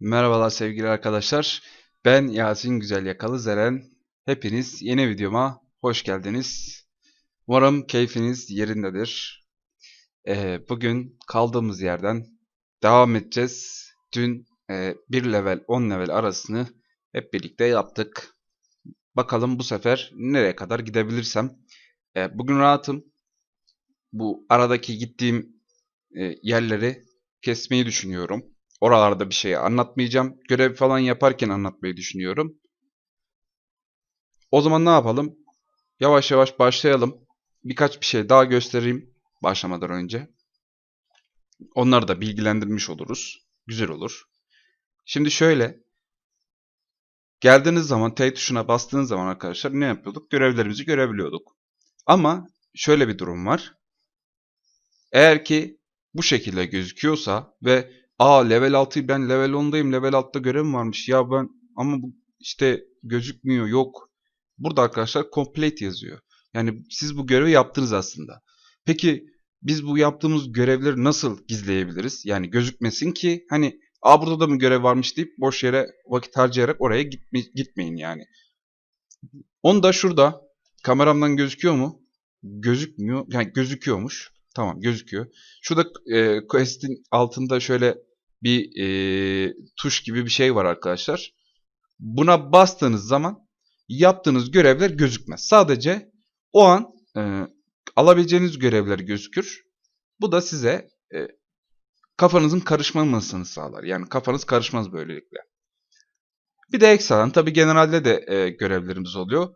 Merhabalar sevgili arkadaşlar. Ben Yasin Güzel Yakalı Zeren. Hepiniz yeni videoma hoş geldiniz. Umarım keyfiniz yerindedir. Ee, bugün kaldığımız yerden devam edeceğiz. Dün e, 1 level 10 level arasını hep birlikte yaptık. Bakalım bu sefer nereye kadar gidebilirsem. Ee, bugün rahatım. Bu aradaki gittiğim e, yerleri kesmeyi düşünüyorum. Oralarda bir şey anlatmayacağım. Görev falan yaparken anlatmayı düşünüyorum. O zaman ne yapalım? Yavaş yavaş başlayalım. Birkaç bir şey daha göstereyim başlamadan önce. Onları da bilgilendirmiş oluruz. Güzel olur. Şimdi şöyle. Geldiğiniz zaman T tuşuna bastığınız zaman arkadaşlar ne yapıyorduk? Görevlerimizi görebiliyorduk. Ama şöyle bir durum var. Eğer ki bu şekilde gözüküyorsa ve aa level 6'yı ben level 10'dayım level 6'da görevim varmış ya ben ama bu işte gözükmüyor yok. Burada arkadaşlar complete yazıyor. Yani siz bu görevi yaptınız aslında. Peki biz bu yaptığımız görevleri nasıl gizleyebiliriz? Yani gözükmesin ki hani aa burada da mı görev varmış deyip boş yere vakit harcayarak oraya gitme, gitmeyin yani. Onu da şurada kameramdan gözüküyor mu? Gözükmüyor. Yani gözüküyormuş. Tamam gözüküyor. Şurada e, quest'in altında şöyle bir e, tuş gibi bir şey var arkadaşlar. Buna bastığınız zaman yaptığınız görevler gözükmez. Sadece o an e, alabileceğiniz görevler gözükür. Bu da size e, kafanızın karışmamasını sağlar. Yani kafanız karışmaz böylelikle. Bir de ekstradan tabi genelde de e, görevlerimiz oluyor.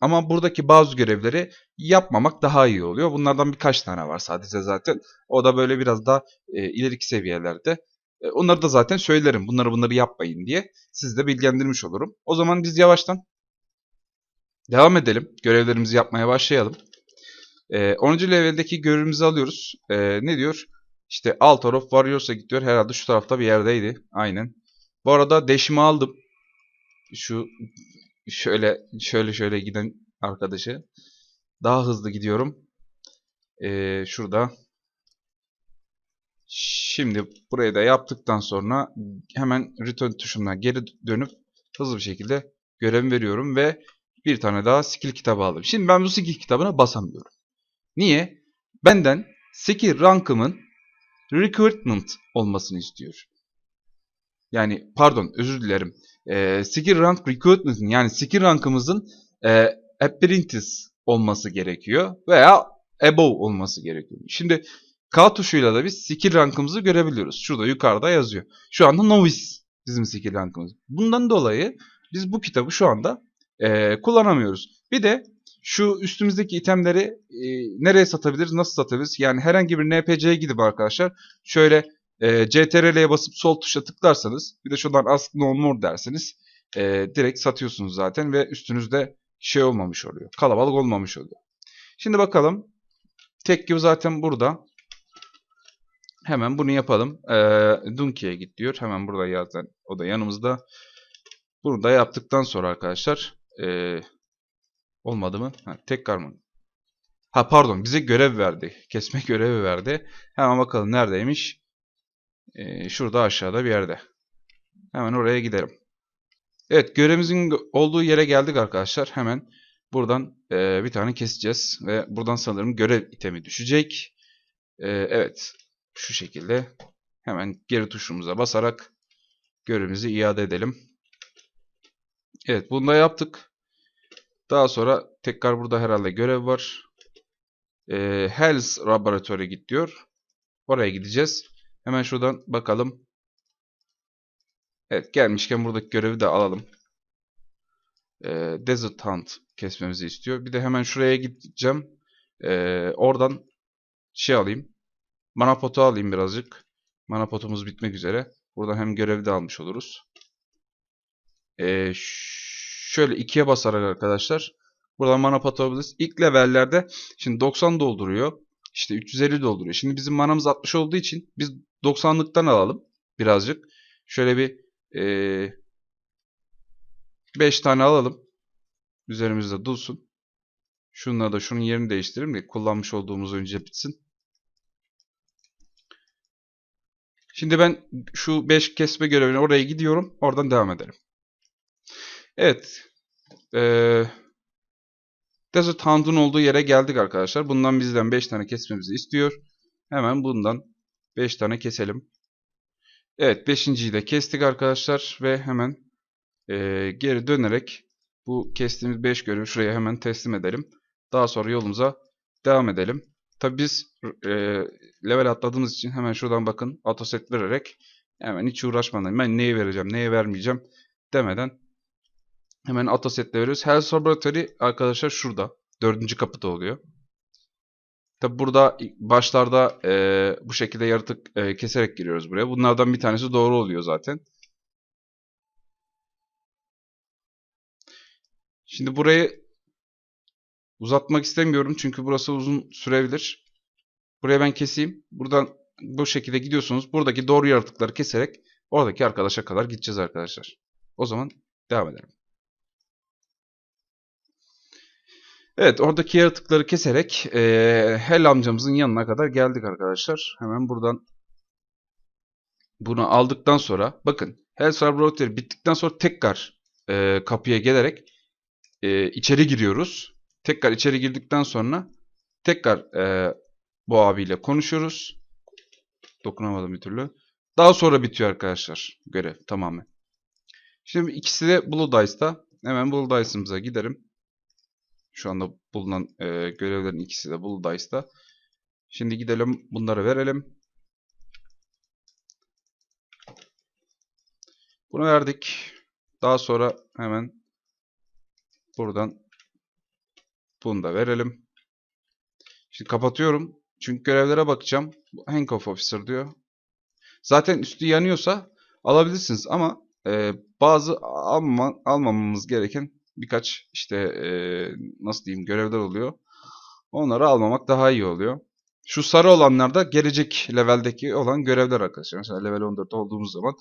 Ama buradaki bazı görevleri yapmamak daha iyi oluyor. Bunlardan birkaç tane var sadece zaten. O da böyle biraz daha e, ileriki seviyelerde. E, onları da zaten söylerim. Bunları bunları yapmayın diye. Sizi de bilgilendirmiş olurum. O zaman biz yavaştan devam edelim. Görevlerimizi yapmaya başlayalım. E, 10. leveldeki görevimizi alıyoruz. E, ne diyor? İşte Altar of Warriors'a gidiyor. Herhalde şu tarafta bir yerdeydi. Aynen. Bu arada deşimi aldım. Şu şöyle şöyle şöyle giden arkadaşı. Daha hızlı gidiyorum. Ee, şurada. Şimdi burayı da yaptıktan sonra hemen return tuşuna geri dönüp hızlı bir şekilde görevimi veriyorum ve bir tane daha skill kitabı aldım. Şimdi ben bu skill kitabına basamıyorum. Niye? Benden skill rankımın recruitment olmasını istiyor. Yani pardon özür dilerim. E, skill rank recruitment'ın yani skill rankımızın e, apprentice olması gerekiyor veya above olması gerekiyor. Şimdi K tuşuyla da biz skill rankımızı görebiliyoruz. Şurada yukarıda yazıyor. Şu anda novice bizim skill rankımız. Bundan dolayı biz bu kitabı şu anda e, kullanamıyoruz. Bir de şu üstümüzdeki itemleri e, nereye satabiliriz, nasıl satabiliriz? Yani herhangi bir NPC'ye gidip arkadaşlar şöyle e, CTRL'ye basıp sol tuşa tıklarsanız bir de şuradan ask no more derseniz e, direkt satıyorsunuz zaten ve üstünüzde şey olmamış oluyor. Kalabalık olmamış oluyor. Şimdi bakalım. Tek gibi zaten burada. Hemen bunu yapalım. E, Dunki'ye git diyor. Hemen burada zaten o da yanımızda. Bunu da yaptıktan sonra arkadaşlar e, olmadı mı? Ha, tekrar mı? Ha pardon bize görev verdi. Kesme görevi verdi. Hemen bakalım neredeymiş. Ee, şurada aşağıda bir yerde. Hemen oraya gidelim. Evet görevimizin olduğu yere geldik arkadaşlar. Hemen buradan e, bir tane keseceğiz. Ve buradan sanırım görev itemi düşecek. E, evet şu şekilde hemen geri tuşumuza basarak görevimizi iade edelim. Evet bunu da yaptık. Daha sonra tekrar burada herhalde görev var. E, Health Laboratory git diyor. Oraya gideceğiz. Hemen şuradan bakalım. Evet gelmişken buradaki görevi de alalım. Ee, Desert Hunt kesmemizi istiyor. Bir de hemen şuraya gideceğim. Ee, oradan şey alayım. Mana potu alayım birazcık. Mana potumuz bitmek üzere. Buradan hem görevi de almış oluruz. Ee, şöyle ikiye basarak arkadaşlar. Buradan mana potu alabiliriz. İlk levellerde şimdi 90 dolduruyor. İşte 350 dolduruyor. Şimdi bizim manamız 60 olduğu için biz 90'lıktan alalım birazcık. Şöyle bir e, 5 tane alalım. Üzerimizde dursun. Şunla da şunun yerini değiştirelim de kullanmış olduğumuz önce bitsin. Şimdi ben şu 5 kesme görevine oraya gidiyorum. Oradan devam edelim. Evet. Ee, Desert Hound'un olduğu yere geldik arkadaşlar. Bundan bizden 5 tane kesmemizi istiyor. Hemen bundan 5 tane keselim. Evet 5.yi de kestik arkadaşlar. Ve hemen e, geri dönerek bu kestiğimiz 5 görevi şuraya hemen teslim edelim. Daha sonra yolumuza devam edelim. Tabi biz e, level atladığımız için hemen şuradan bakın autoset vererek hemen hiç uğraşmadan ben neye vereceğim neye vermeyeceğim demeden hemen autosetle veriyoruz. Health Laboratory arkadaşlar şurada. Dördüncü kapıda oluyor. Tabi burada başlarda e, bu şekilde yaratık e, keserek giriyoruz buraya. Bunlardan bir tanesi doğru oluyor zaten. Şimdi burayı uzatmak istemiyorum çünkü burası uzun sürebilir. Buraya ben keseyim. Buradan bu şekilde gidiyorsunuz. Buradaki doğru yaratıkları keserek oradaki arkadaşa kadar gideceğiz arkadaşlar. O zaman devam edelim. Evet oradaki yaratıkları keserek e, Hel amcamızın yanına kadar geldik arkadaşlar. Hemen buradan bunu aldıktan sonra bakın Hell Laboratory bittikten sonra tekrar e, kapıya gelerek e, içeri giriyoruz. Tekrar içeri girdikten sonra tekrar e, bu abiyle konuşuyoruz. Dokunamadım bir türlü. Daha sonra bitiyor arkadaşlar görev tamamen. Şimdi ikisi de Blue Dice'da. Hemen Blue Dice'ımıza gidelim. Şu anda bulunan e, görevlerin ikisi de Blue Dice'da. Şimdi gidelim bunları verelim. Bunu verdik. Daha sonra hemen buradan bunu da verelim. Şimdi kapatıyorum. Çünkü görevlere bakacağım. Hankoff Officer diyor. Zaten üstü yanıyorsa alabilirsiniz ama e, bazı alma, almamamız gereken birkaç işte e, nasıl diyeyim görevler oluyor. Onları almamak daha iyi oluyor. Şu sarı olanlar da gelecek leveldeki olan görevler arkadaşlar. Mesela level 14 olduğumuz zaman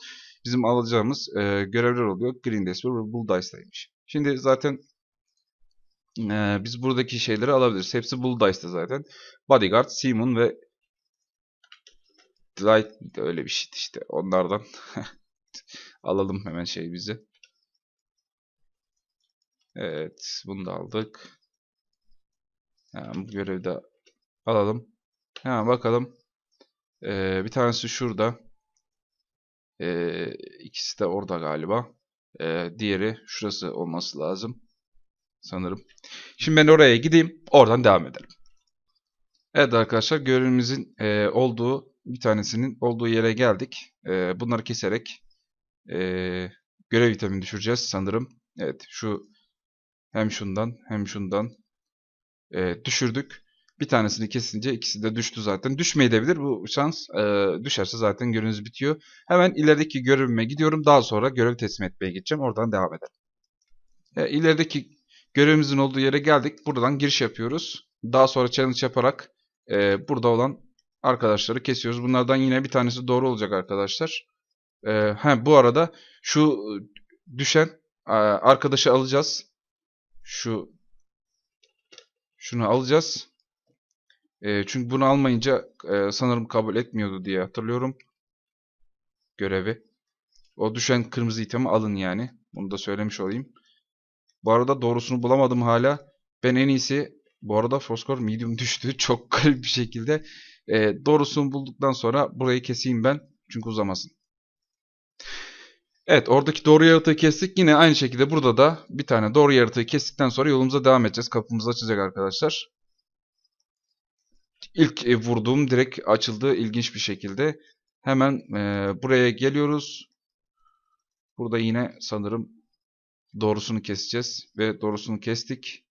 bizim alacağımız e, görevler oluyor. Green Desper ve Bull Dice'daymış. Şimdi zaten e, biz buradaki şeyleri alabiliriz. Hepsi Bull Dice'da zaten. Bodyguard, Simon ve Light öyle bir şey işte. Onlardan alalım hemen şey bizi. Evet. Bunu da aldık. Hemen bu görevi de alalım. Hemen bakalım. Ee, bir tanesi şurada. Ee, ikisi de orada galiba. Ee, diğeri şurası olması lazım. Sanırım. Şimdi ben oraya gideyim. Oradan devam edelim. Evet arkadaşlar görevimizin e, olduğu bir tanesinin olduğu yere geldik. E, bunları keserek e, görev vitamini düşüreceğiz sanırım. Evet şu hem şundan hem şundan e, düşürdük. Bir tanesini kesince ikisi de düştü zaten. Düşmeyebilir bu şans. E, düşerse zaten göreviniz bitiyor. Hemen ilerideki görevime gidiyorum. Daha sonra görev teslim etmeye gideceğim. Oradan devam edelim. E, ilerideki görevimizin olduğu yere geldik. Buradan giriş yapıyoruz. Daha sonra challenge yaparak e, burada olan arkadaşları kesiyoruz. Bunlardan yine bir tanesi doğru olacak arkadaşlar. E, he, bu arada şu düşen e, arkadaşı alacağız. Şu şunu alacağız. E, çünkü bunu almayınca e, sanırım kabul etmiyordu diye hatırlıyorum. Görevi. O düşen kırmızı itemi alın yani. Bunu da söylemiş olayım. Bu arada doğrusunu bulamadım hala. Ben en iyisi bu arada Fosfor medium düştü. Çok garip bir şekilde. E, doğrusunu bulduktan sonra burayı keseyim ben. Çünkü uzamasın. Evet oradaki doğru yaratığı kestik. Yine aynı şekilde burada da bir tane doğru yaratığı kestikten sonra yolumuza devam edeceğiz. Kapımız açacak arkadaşlar. İlk e, vurduğum direkt açıldı ilginç bir şekilde. Hemen e, buraya geliyoruz. Burada yine sanırım doğrusunu keseceğiz. Ve doğrusunu kestik.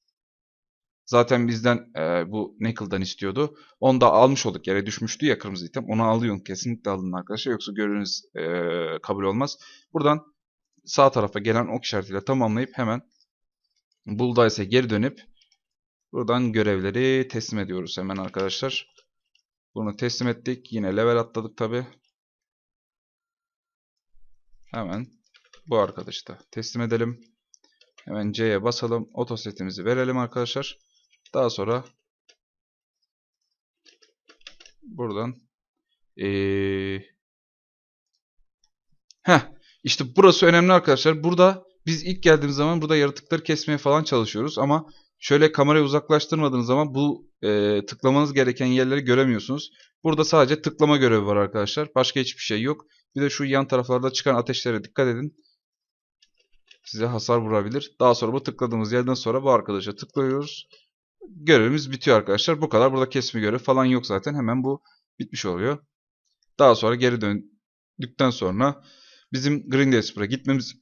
Zaten bizden e, bu Nickel'dan istiyordu. Onu da almış olduk. Yere düşmüştü ya kırmızı item. Onu alıyorsun. Kesinlikle alın arkadaşlar. Yoksa görünüz e, kabul olmaz. Buradan sağ tarafa gelen ok işaretiyle tamamlayıp hemen Bulldice'e geri dönüp buradan görevleri teslim ediyoruz hemen arkadaşlar. Bunu teslim ettik. Yine level atladık tabi. Hemen bu arkadaşı da teslim edelim. Hemen C'ye basalım. Otosetimizi verelim arkadaşlar. Daha sonra buradan ee, Heh, işte burası önemli arkadaşlar. Burada biz ilk geldiğimiz zaman burada yaratıkları kesmeye falan çalışıyoruz ama şöyle kamerayı uzaklaştırmadığınız zaman bu e, tıklamanız gereken yerleri göremiyorsunuz. Burada sadece tıklama görevi var arkadaşlar. Başka hiçbir şey yok. Bir de şu yan taraflarda çıkan ateşlere dikkat edin. Size hasar vurabilir. Daha sonra bu tıkladığımız yerden sonra bu arkadaşa tıklıyoruz. Görevimiz bitiyor arkadaşlar. Bu kadar. Burada kesme görevi falan yok zaten. Hemen bu bitmiş oluyor. Daha sonra geri döndükten sonra bizim Green Desper'a gitmemiz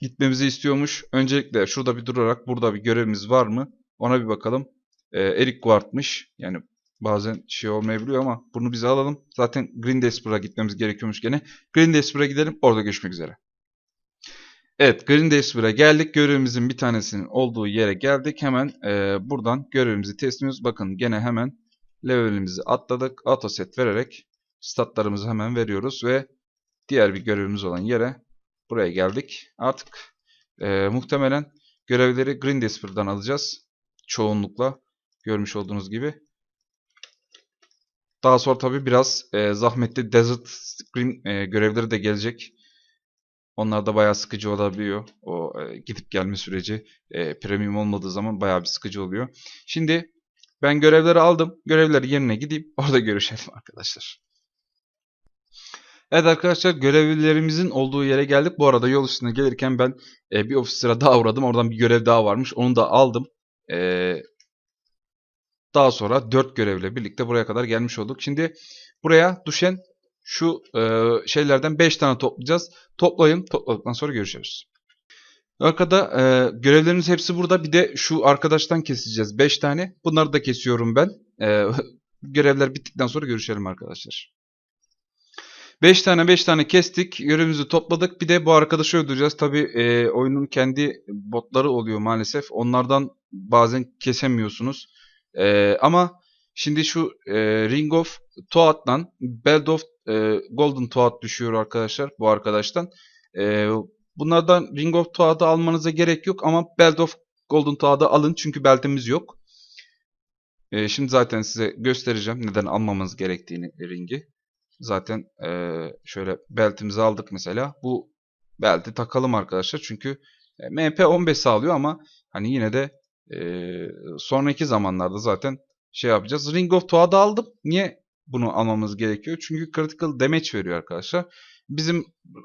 gitmemizi istiyormuş. Öncelikle şurada bir durarak burada bir görevimiz var mı? Ona bir bakalım. Ee, Eric Guard'mış. Yani bazen şey olmayabiliyor ama bunu bize alalım. Zaten Green Desper'a gitmemiz gerekiyormuş gene. Green Desper'a gidelim. Orada görüşmek üzere. Evet Green Desper'a geldik. Görevimizin bir tanesinin olduğu yere geldik. Hemen e, buradan görevimizi teslim ediyoruz. Bakın gene hemen levelimizi atladık. Autoset vererek statlarımızı hemen veriyoruz ve diğer bir görevimiz olan yere buraya geldik. Artık e, muhtemelen görevleri Green Desper'dan alacağız. Çoğunlukla görmüş olduğunuz gibi. Daha sonra tabi biraz e, zahmetli Desert Scream e, görevleri de gelecek. Onlar da bayağı sıkıcı olabiliyor. O e, gidip gelme süreci e, premium olmadığı zaman bayağı bir sıkıcı oluyor. Şimdi ben görevleri aldım. Görevleri yerine gideyim. Orada görüşelim arkadaşlar. Evet arkadaşlar görevlilerimizin olduğu yere geldik. Bu arada yol üstünde gelirken ben e, bir ofisine daha uğradım. Oradan bir görev daha varmış. Onu da aldım. E, daha sonra 4 görevle birlikte buraya kadar gelmiş olduk. Şimdi buraya düşen şu e, şeylerden 5 tane toplayacağız. Toplayın. Topladıktan sonra görüşürüz. Arkada e, görevlerimiz hepsi burada. Bir de şu arkadaştan keseceğiz 5 tane. Bunları da kesiyorum ben. E, görevler bittikten sonra görüşelim arkadaşlar. 5 tane 5 tane kestik. Görevimizi topladık. Bir de bu arkadaşı öldüreceğiz. Tabi e, oyunun kendi botları oluyor maalesef. Onlardan bazen kesemiyorsunuz. E, ama şimdi şu e, Ring of Toad'dan Belt of e, Golden Toad düşüyor arkadaşlar. Bu arkadaştan. E, bunlardan Ring of Toad'ı almanıza gerek yok. Ama Belt of Golden Toad'ı alın. Çünkü beltimiz yok. E, şimdi zaten size göstereceğim neden almamız gerektiğini ringi. Zaten e, şöyle beltimizi aldık mesela. Bu belti takalım arkadaşlar. Çünkü e, MP 15 sağlıyor ama hani yine de e, sonraki zamanlarda zaten şey yapacağız. Ring of Toad'ı aldım. Niye bunu almamız gerekiyor? Çünkü critical damage veriyor arkadaşlar. Bizim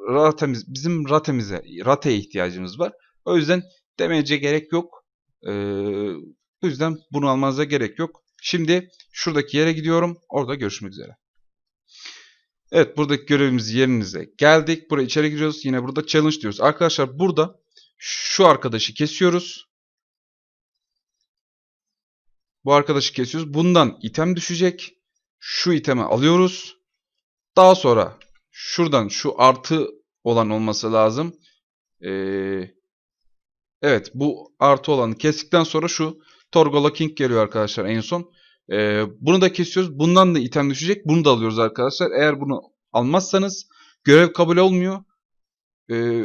ratemiz, bizim ratemize, rateye ihtiyacımız var. O yüzden damage'e gerek yok. E, bu yüzden bunu almanıza gerek yok. Şimdi şuradaki yere gidiyorum. Orada görüşmek üzere. Evet buradaki görevimiz yerinize geldik. Buraya içeri giriyoruz. Yine burada challenge diyoruz. Arkadaşlar burada şu arkadaşı kesiyoruz. Bu arkadaşı kesiyoruz. Bundan item düşecek. Şu itemi alıyoruz. Daha sonra şuradan şu artı olan olması lazım. Ee, evet bu artı olanı kestikten sonra şu Torgola King geliyor arkadaşlar en son. Ee, bunu da kesiyoruz. Bundan da item düşecek. Bunu da alıyoruz arkadaşlar. Eğer bunu almazsanız görev kabul olmuyor. Ee,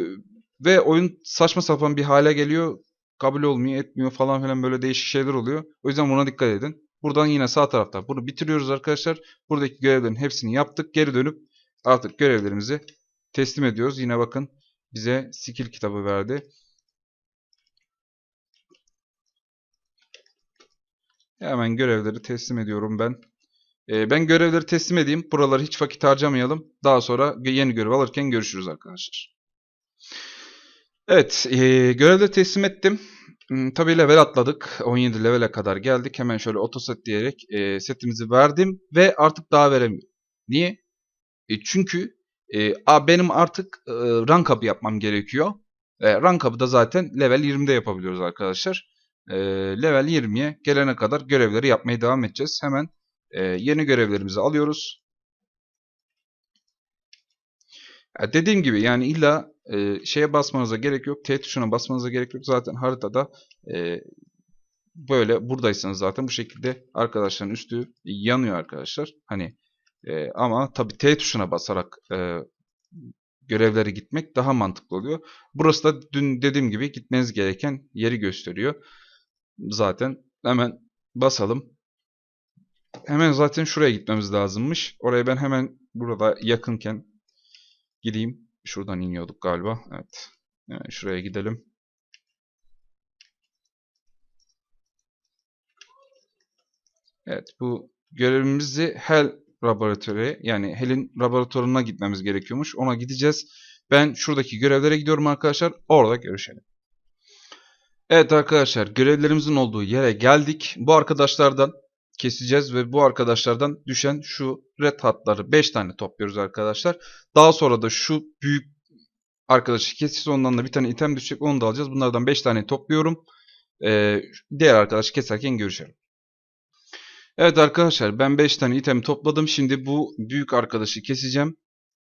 ve oyun saçma sapan bir hale geliyor. Kabul olmuyor, etmiyor falan filan böyle değişik şeyler oluyor. O yüzden buna dikkat edin. Buradan yine sağ tarafta bunu bitiriyoruz arkadaşlar. Buradaki görevlerin hepsini yaptık. Geri dönüp artık görevlerimizi teslim ediyoruz. Yine bakın bize skill kitabı verdi. Hemen görevleri teslim ediyorum ben. Ee, ben görevleri teslim edeyim. Buraları hiç vakit harcamayalım. Daha sonra yeni görev alırken görüşürüz arkadaşlar. Evet. E, görevleri teslim ettim. Hmm, tabii level atladık. 17 levele kadar geldik. Hemen şöyle otoset diyerek e, setimizi verdim. Ve artık daha veremiyorum. Niye? E, çünkü e, benim artık e, rank up yapmam gerekiyor. E, rank up'ı da zaten level 20'de yapabiliyoruz arkadaşlar. E, level 20'ye gelene kadar görevleri yapmaya devam edeceğiz. Hemen e, yeni görevlerimizi alıyoruz. Ya dediğim gibi yani illa e, şeye basmanıza gerek yok. T tuşuna basmanıza gerek yok. Zaten haritada e, böyle buradaysanız zaten bu şekilde arkadaşların üstü yanıyor arkadaşlar. Hani e, ama tabii T tuşuna basarak e, görevlere gitmek daha mantıklı oluyor. Burası da dün dediğim gibi gitmeniz gereken yeri gösteriyor. Zaten hemen basalım. Hemen zaten şuraya gitmemiz lazımmış. Oraya ben hemen burada yakınken gideyim. Şuradan iniyorduk galiba. Evet. Yani şuraya gidelim. Evet bu görevimizi Hell laboratuvarı yani Hell'in laboratuvarına gitmemiz gerekiyormuş. Ona gideceğiz. Ben şuradaki görevlere gidiyorum arkadaşlar. Orada görüşelim. Evet arkadaşlar görevlerimizin olduğu yere geldik. Bu arkadaşlardan keseceğiz ve bu arkadaşlardan düşen şu red hatları 5 tane topluyoruz arkadaşlar. Daha sonra da şu büyük arkadaşı keseceğiz. Ondan da bir tane item düşecek. Onu da alacağız. Bunlardan 5 tane topluyorum. Ee, diğer arkadaşı keserken görüşelim. Evet arkadaşlar ben 5 tane item topladım. Şimdi bu büyük arkadaşı keseceğim.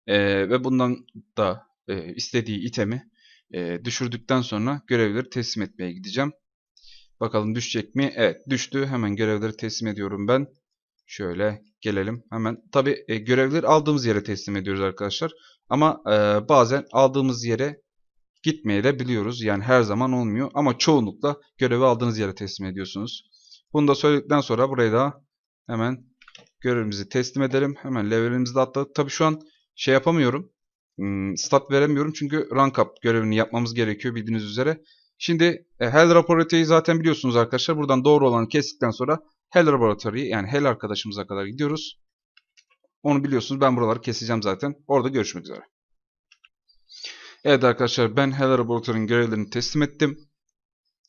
Ee, ve bundan da e, istediği itemi e, düşürdükten sonra görevleri teslim etmeye gideceğim. Bakalım düşecek mi? Evet düştü. Hemen görevleri teslim ediyorum ben. Şöyle gelelim. Hemen tabi e, görevleri aldığımız yere teslim ediyoruz arkadaşlar. Ama e, bazen aldığımız yere gitmeye de biliyoruz. Yani her zaman olmuyor. Ama çoğunlukla görevi aldığınız yere teslim ediyorsunuz. Bunu da söyledikten sonra buraya da hemen görevimizi teslim edelim. Hemen levelimizi de atladık. Tabi şu an şey yapamıyorum. Hmm, stat veremiyorum çünkü rank up görevini yapmamız gerekiyor bildiğiniz üzere. Şimdi e, Hell Laboratory'yi zaten biliyorsunuz arkadaşlar. Buradan doğru olanı kestikten sonra Hell Laboratory'yi yani Hell arkadaşımıza kadar gidiyoruz. Onu biliyorsunuz. Ben buraları keseceğim zaten. Orada görüşmek üzere. Evet arkadaşlar ben Hell Laboratory'nin görevlerini teslim ettim.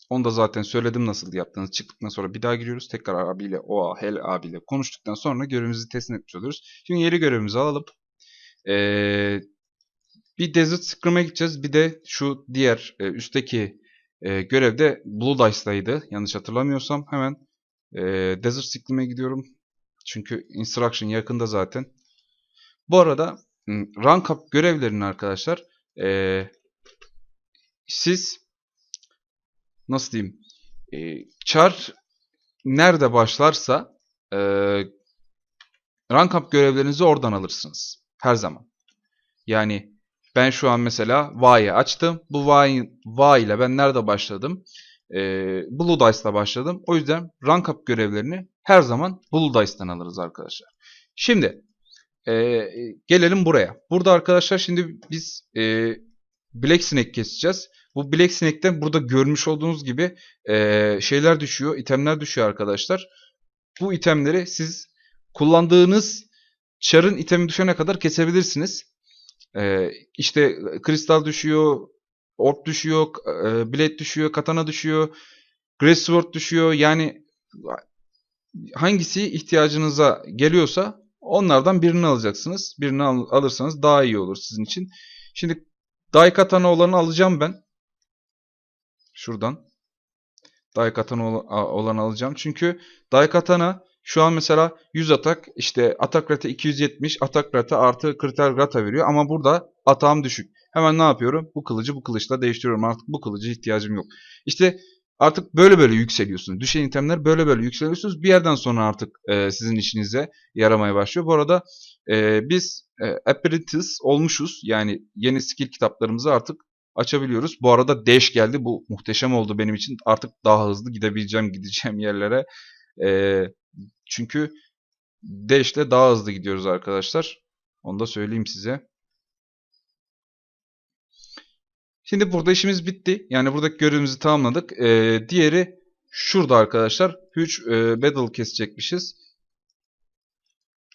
Onu da zaten söyledim nasıl yaptığınızı. Çıktıktan sonra bir daha giriyoruz. Tekrar abiyle, o Hell abiyle konuştuktan sonra görevimizi teslim etmiş oluyoruz. Şimdi yeni görevimizi alalım. Ee, bir Desert Scrim'e gideceğiz. Bir de şu diğer e, üstteki e, görevde Blue Dice'daydı. Yanlış hatırlamıyorsam. Hemen e, Desert Scrim'e gidiyorum. Çünkü Instruction yakında zaten. Bu arada rank up görevlerini arkadaşlar e, siz nasıl diyeyim e, char nerede başlarsa e, rank up görevlerinizi oradan alırsınız. Her zaman. Yani ben şu an mesela V'yi açtım. Bu Y, y ile ben nerede başladım? Ee, Blue Dice'la başladım. O yüzden rank up görevlerini her zaman Blue Dice'dan alırız arkadaşlar. Şimdi e, gelelim buraya. Burada arkadaşlar şimdi biz e, Black Snake keseceğiz. Bu Black Snake'ten burada görmüş olduğunuz gibi e, şeyler düşüyor. itemler düşüyor arkadaşlar. Bu itemleri siz kullandığınız çarın itemi düşene kadar kesebilirsiniz. Ee, işte kristal düşüyor, orb düşüyor, e, blade düşüyor, katana düşüyor, grace sword düşüyor. Yani hangisi ihtiyacınıza geliyorsa onlardan birini alacaksınız. Birini al alırsanız daha iyi olur sizin için. Şimdi Dai Katana olanı alacağım ben. Şuradan. Dai Katana olanı alacağım. Çünkü Dai Katana şu an mesela 100 atak işte atak rate 270 atak rate artı kriter rata veriyor ama burada atağım düşük. Hemen ne yapıyorum? Bu kılıcı bu kılıçla değiştiriyorum. Artık bu kılıcı ihtiyacım yok. İşte artık böyle böyle yükseliyorsunuz. Düşen itemler böyle böyle yükseliyorsunuz. Bir yerden sonra artık e, sizin işinize yaramaya başlıyor. Bu arada e, biz e, Apprentice olmuşuz. Yani yeni skill kitaplarımızı artık açabiliyoruz. Bu arada Dash geldi. Bu muhteşem oldu benim için. Artık daha hızlı gidebileceğim gideceğim yerlere. E, çünkü Dash ile daha hızlı gidiyoruz arkadaşlar. Onu da söyleyeyim size. Şimdi burada işimiz bitti. Yani buradaki görevimizi tamamladık. Ee, diğeri şurada arkadaşlar. 3 e, battle kesecekmişiz.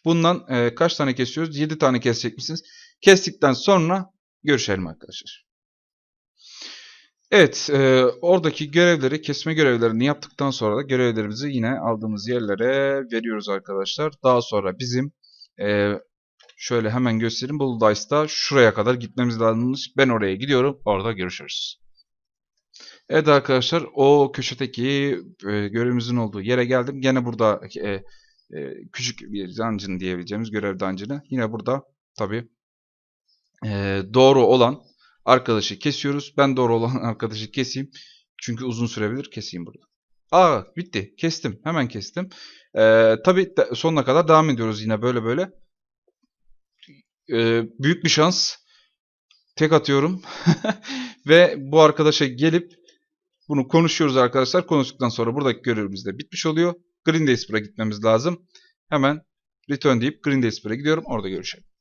Bundan e, kaç tane kesiyoruz? 7 tane kesecekmişsiniz. Kestikten sonra görüşelim arkadaşlar. Evet, e, oradaki görevleri, kesme görevlerini yaptıktan sonra da görevlerimizi yine aldığımız yerlere veriyoruz arkadaşlar. Daha sonra bizim e, şöyle hemen göstereyim. Blue Dice'da şuraya kadar gitmemiz lazım. Ben oraya gidiyorum. Orada görüşürüz. Evet arkadaşlar o köşedeki e, görevimizin olduğu yere geldim. Gene burada e, e, küçük bir dungeon diyebileceğimiz görev dungeon'ı. Yine burada tabi e, doğru olan Arkadaşı kesiyoruz. Ben doğru olan arkadaşı keseyim. Çünkü uzun sürebilir. Keseyim burada. Aa bitti. Kestim. Hemen kestim. Ee, tabii sonuna kadar devam ediyoruz yine böyle böyle. Ee, büyük bir şans. Tek atıyorum. Ve bu arkadaşa gelip bunu konuşuyoruz arkadaşlar. Konuştuktan sonra buradaki görevimiz de bitmiş oluyor. Green Daysper'a gitmemiz lazım. Hemen return deyip Green Daysper'a gidiyorum. Orada görüşelim.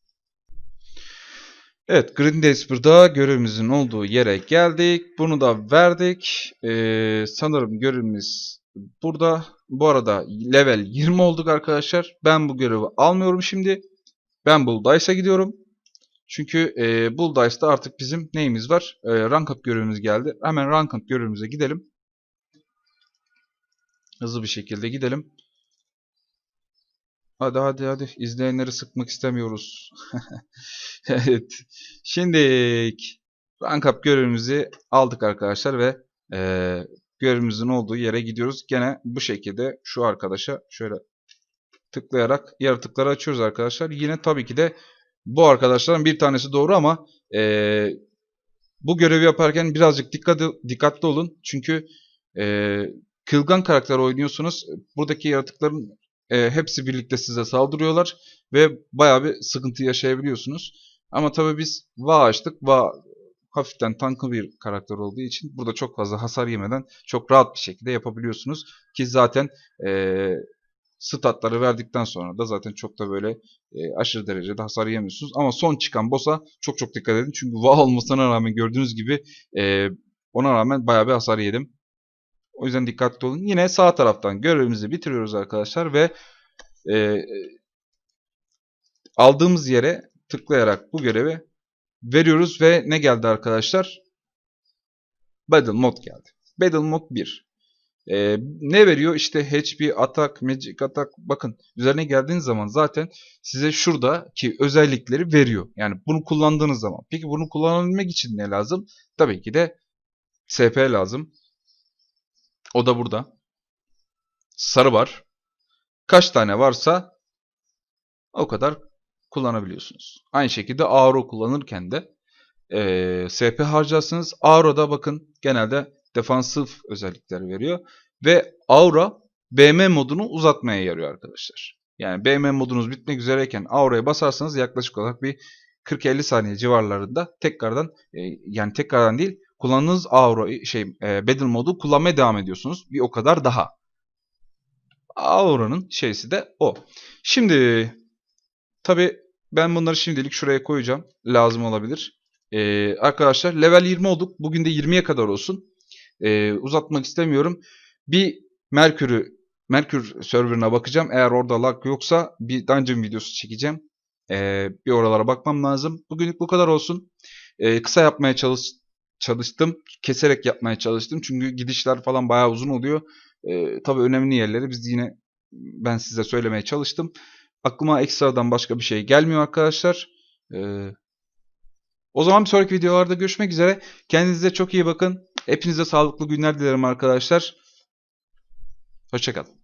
Evet, Green Days burada görevimizin olduğu yere geldik. Bunu da verdik. Ee, sanırım görevimiz burada. Bu arada level 20 olduk arkadaşlar. Ben bu görevi almıyorum şimdi. Ben Bulldice'a gidiyorum. Çünkü e, Bulldice'da artık bizim neyimiz var? E, rank up görevimiz geldi. Hemen rank up görevimize gidelim. Hızlı bir şekilde gidelim. Hadi hadi hadi. İzleyenleri sıkmak istemiyoruz. evet. Şimdi rank up görevimizi aldık arkadaşlar ve e, görevimizin olduğu yere gidiyoruz. Gene bu şekilde şu arkadaşa şöyle tıklayarak yaratıkları açıyoruz arkadaşlar. Yine tabii ki de bu arkadaşların bir tanesi doğru ama e, bu görevi yaparken birazcık dikkatli, dikkatli olun. Çünkü e, kılgan karakter oynuyorsunuz. Buradaki yaratıkların e, hepsi birlikte size saldırıyorlar ve bayağı bir sıkıntı yaşayabiliyorsunuz. Ama tabii biz Va açtık. Va hafiften tankı bir karakter olduğu için burada çok fazla hasar yemeden çok rahat bir şekilde yapabiliyorsunuz. Ki zaten e, statları verdikten sonra da zaten çok da böyle e, aşırı derecede hasar yemiyorsunuz. Ama son çıkan boss'a çok çok dikkat edin. Çünkü Va olmasına rağmen gördüğünüz gibi e, ona rağmen bayağı bir hasar yedim. O yüzden dikkatli olun. Yine sağ taraftan görevimizi bitiriyoruz arkadaşlar ve e, aldığımız yere tıklayarak bu görevi veriyoruz ve ne geldi arkadaşlar? Battle Mod geldi. Battle Mod 1. E, ne veriyor? İşte HP, Attack, Magic Attack. Bakın üzerine geldiğiniz zaman zaten size şuradaki özellikleri veriyor. Yani bunu kullandığınız zaman. Peki bunu kullanabilmek için ne lazım? Tabii ki de SP lazım. O da burada. Sarı var. Kaç tane varsa o kadar kullanabiliyorsunuz. Aynı şekilde Auro kullanırken de e, SP harcarsınız. Auro'da bakın genelde defansif özellikler veriyor. Ve Aura BM modunu uzatmaya yarıyor arkadaşlar. Yani BM modunuz bitmek üzereyken Aura'ya basarsanız yaklaşık olarak bir 40-50 saniye civarlarında tekrardan e, yani tekrardan değil kullandığınız Aura şey e, Battle modu kullanmaya devam ediyorsunuz. Bir o kadar daha. Aura'nın şeysi de o. Şimdi tabi ben bunları şimdilik şuraya koyacağım. Lazım olabilir. Ee, arkadaşlar level 20 olduk. Bugün de 20'ye kadar olsun. Ee, uzatmak istemiyorum. Bir Merkür'ü Merkür serverına bakacağım. Eğer orada lag yoksa bir dungeon videosu çekeceğim. Ee, bir oralara bakmam lazım. Bugünlük bu kadar olsun. Ee, kısa yapmaya çalış çalıştım. Keserek yapmaya çalıştım. Çünkü gidişler falan bayağı uzun oluyor. Ee, tabii önemli yerleri biz yine ben size söylemeye çalıştım. Aklıma ekstradan başka bir şey gelmiyor arkadaşlar. Ee, o zaman bir sonraki videolarda görüşmek üzere. Kendinize çok iyi bakın. Hepinize sağlıklı günler dilerim arkadaşlar. Hoşçakalın.